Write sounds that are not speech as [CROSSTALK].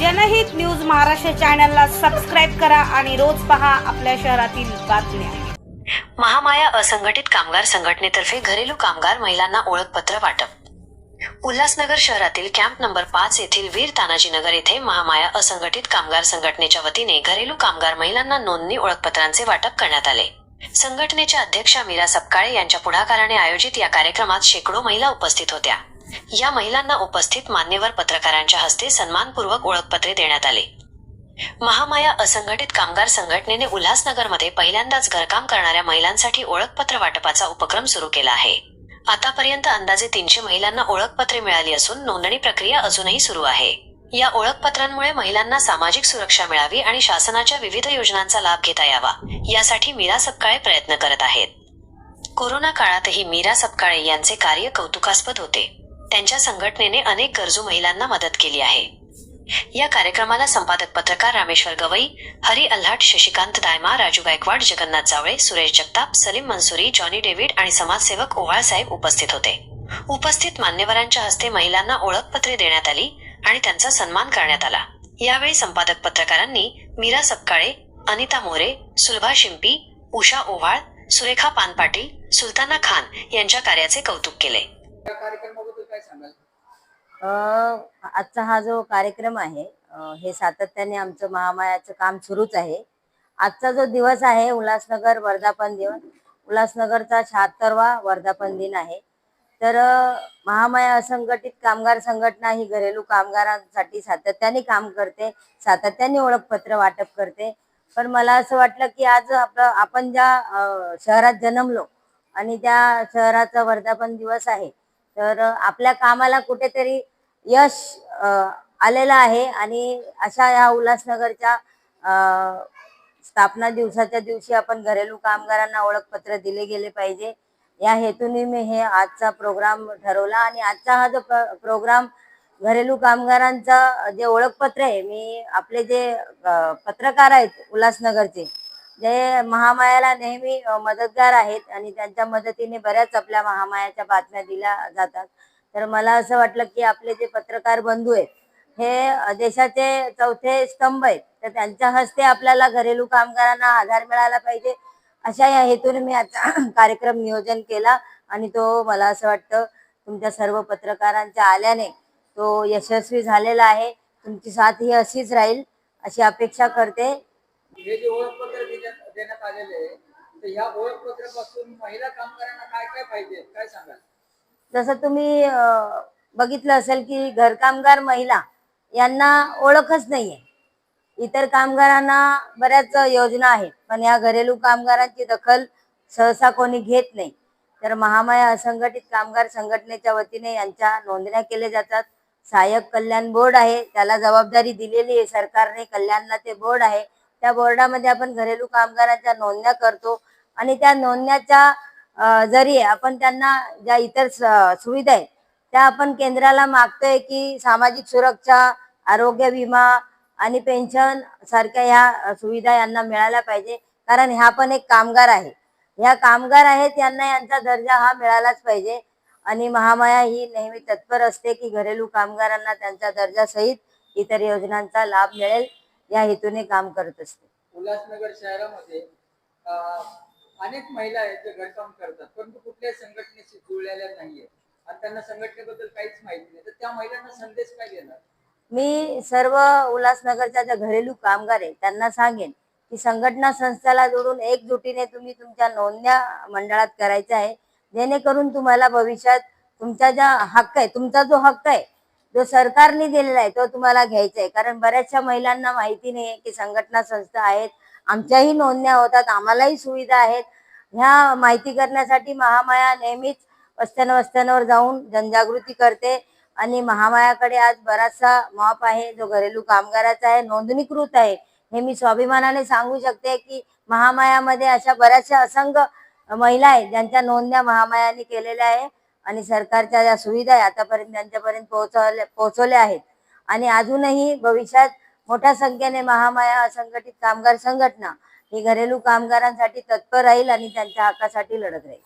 जनहित न्यूज महाराष्ट्र चॅनलला सबस्क्राईब करा आणि रोज पहा आपल्या शहरातील बातम्या. महामाया असंघटित कामगार संघटनेतर्फे घरेलू कामगार महिलांना ओळखपत्र वाटप. उल्हासनगर शहरातील कॅम्प नंबर पाच येथील वीर तानाजीनगर येथे महामाया असंघटित कामगार संघटनेच्या वतीने घरेलू कामगार महिलांना नोंदणी ओळखपत्रांचे वाटप करण्यात आले. संघटनेच्या अध्यक्षा मीरा सपकाळे यांच्या पुढाकाराने आयोजित या कार्यक्रमात शेकडो महिला उपस्थित होत्या. या महिलांना उपस्थित मान्यवर पत्रकारांच्या हस्ते सन्मानपूर्वक ओळखपत्रे देण्यात आले. महामाया असंघटित कामगार संघटनेने उल्हासनगरमध्ये पहिल्यांदाच घरकाम करणाऱ्या महिलांसाठी ओळखपत्र वाटपाचा उपक्रम सुरू केला आहे. आतापर्यंत अंदाजे तीनशे महिलांना ओळखपत्रे मिळाली असून नोंदणी प्रक्रिया अजूनही सुरू आहे. या ओळखपत्रांमुळे महिलांना सामाजिक सुरक्षा मिळावी आणि शासनाच्या विविध योजनांचा लाभ घेता यावा यासाठी मीरा सपकाळे प्रयत्न करत आहेत. कोरोना काळातही मीरा सपकाळे यांचे कार्य कौतुकास्पद होते. त्यांच्या संघटनेने अनेक गरजू महिलांना मदत केली आहे. या कार्यक्रमाला संपादक पत्रकार रामेश्वर गवई हरी अल्हाट शशिकांत दायमा राजू गायकवाड जगन्नाथ जावळे सुरेश जगताप सलीम मनसुरी जॉनी डेव्हिड आणि समाजसेवक ओवाळ साहेब उपस्थित होते. उपस्थित मान्यवरांच्या हस्ते महिलांना ओळखपत्रे देण्यात आली आणि त्यांचा सन्मान करण्यात आला. यावेळी संपादक पत्रकारांनी मीरा सपकाळे अनिता मोरे सुलभा शिंपी उषा ओव्हाळ सुरेखा पानपाटील सुलताना खान यांच्या कार्याचे कौतुक केले. काय सांगाल? आजचा हा जो कार्यक्रम आहे हे सातत्याने आमचं महामायाचं काम सुरूच आहे. आजचा जो दिवस आहे उल्हासनगर वर्धापन दिवस उल्हासनगरचा शहात्तरवा वर्धापन दिन आहे. तर महामाया असंघटित कामगार संघटना ही घरेलू कामगारांसाठी सातत्याने काम करते सातत्याने ओळखपत्र वाटप करते. पण मला असं वाटलं की आज आपलं आपण ज्या शहरात जन्मलो आणि त्या शहराचा वर्धापन दिवस आहे तर आपल्या कामाला कुठेतरी यश आलेलं आहे आणि अशा या उल्हासनगरच्या स्थापना दिवसाच्या दिवशी आपण घरेलू कामगारांना ओळखपत्र दिले गेले पाहिजे. या हेतूने मी हे आजचा प्रोग्राम ठरवला आणि आजचा हा जो प्रोग्राम घरेलू कामगारांचा जे ओळखपत्र आहे मी आपले जे पत्रकार आहेत उल्हासनगरचे जे महामायाला नेहमी मदतगार आहेत आणि त्यांच्या मदतीने बऱ्याच आपल्या महामायाच्या बातम्या दिल्या जातात. तर मला असं वाटलं की आपले जे पत्रकार बंधू आहेत हे देशाचे चौथे स्तंभ आहेत. तर त्यांच्या हस्ते आपल्याला घरेलू कामगारांना आधार मिळाला पाहिजे. अशा या हेतूने मी आजचा [CLEARS THROAT] कार्यक्रम नियोजन केला आणि तो मला असं वाटतं तुमच्या सर्व पत्रकारांच्या आल्याने तो यशस्वी झालेला आहे. तुमची साथ ही अशीच राहील अशी अपेक्षा करते. हे जे ओळखपत्र देण्यात आलेले आहे. तर ह्या ओळखपत्रापासून महिला कामगारांना काय काय पाहिजे काय सांगाल? जसं तुम्ही अं, बघितलं असेल की घरकामगार महिला यांना ओळखच नाहीये. इतर कामगारांना बऱ्याच योजना आहेत पण या घरेलू कामगारांची दखल सहसा कोणी घेत नाही. तर महामाया असंघटित कामगार संघटनेच्या वतीने यांच्या नोंदण्या केल्या जातात. सहाय्यक कल्याण बोर्ड आहे त्याला जबाबदारी दिलेली आहे सरकारने कल्याणला ते बोर्ड आहे. त्या बोर्डामध्ये आपण घरेलू कामगारांच्या नोंदण्या करतो आणि त्या नोंदण्याच्या जरी आपण त्यांना ज्या इतर सुविधा आहेत त्या आपण केंद्राला मागतोय की सामाजिक सुरक्षा आरोग्य विमा आणि पेन्शन सारख्या ह्या सुविधा यांना मिळाल्या पाहिजे. कारण ह्या पण एक कामगार आहे. ह्या कामगार आहेत यांना यांचा दर्जा हा मिळालाच पाहिजे. आणि महामाया ही नेहमी तत्पर असते की घरेलू कामगारांना त्यांच्या दर्जासहित इतर योजनांचा लाभ मिळेल. या हेतूने काम करत असते. उल्हासनगर शहरामध्ये अनेक महिला आहेत जे घरकाम करतात परंतु कुठल्याही संघटनेशी जुळलेल्या नाहीये आणि त्यांना संघटनेबद्दल काहीच माहिती नाही. तर त्या महिलांना संदेश काय देणार? मी सर्व उल्हासनगरच्या ज्या घरेलू कामगार आहे त्यांना सांगेन की संघटना संस्थाला जोडून एकजुटीने तुम्ही तुमच्या नोंदण्या मंडळात करायचं आहे. जेणेकरून तुम्हाला भविष्यात तुमचा ज्या हक्क आहे तुमचा जो हक्क आहे जो सरकारने दिलेला आहे तो तुम्हाला घ्यायचा आहे. कारण बऱ्याचशा महिलांना माहिती नाही आहे की संघटना संस्था आहेत. आमच्याही नोंदण्या होतात आम्हालाही सुविधा आहेत. ह्या माहिती करण्यासाठी महामाया नेहमीच वस्त्यान वस्त्यांवर जाऊन जनजागृती करते. आणि महामायाकडे आज बराचसा मॉप आहे जो घरेलू कामगाराचा आहे नोंदणीकृत आहे. हे मी स्वाभिमानाने सांगू शकते की महामायामध्ये अशा बऱ्याचशा असंख्य महिला आहेत ज्यांच्या नोंदण्या महामायाने केलेल्या आहे. आणि सरकारच्या ज्या सुविधा आहे आतापर्यंत त्यांच्यापर्यंत पोहोचवल्या पोहोचवल्या आहेत. आणि अजूनही भविष्यात मोठ्या संख्येने महामाया असंघटित कामगार संघटना ही घरेलू कामगारांसाठी तत्पर राहील आणि त्यांच्या हक्कासाठी लढत राहील.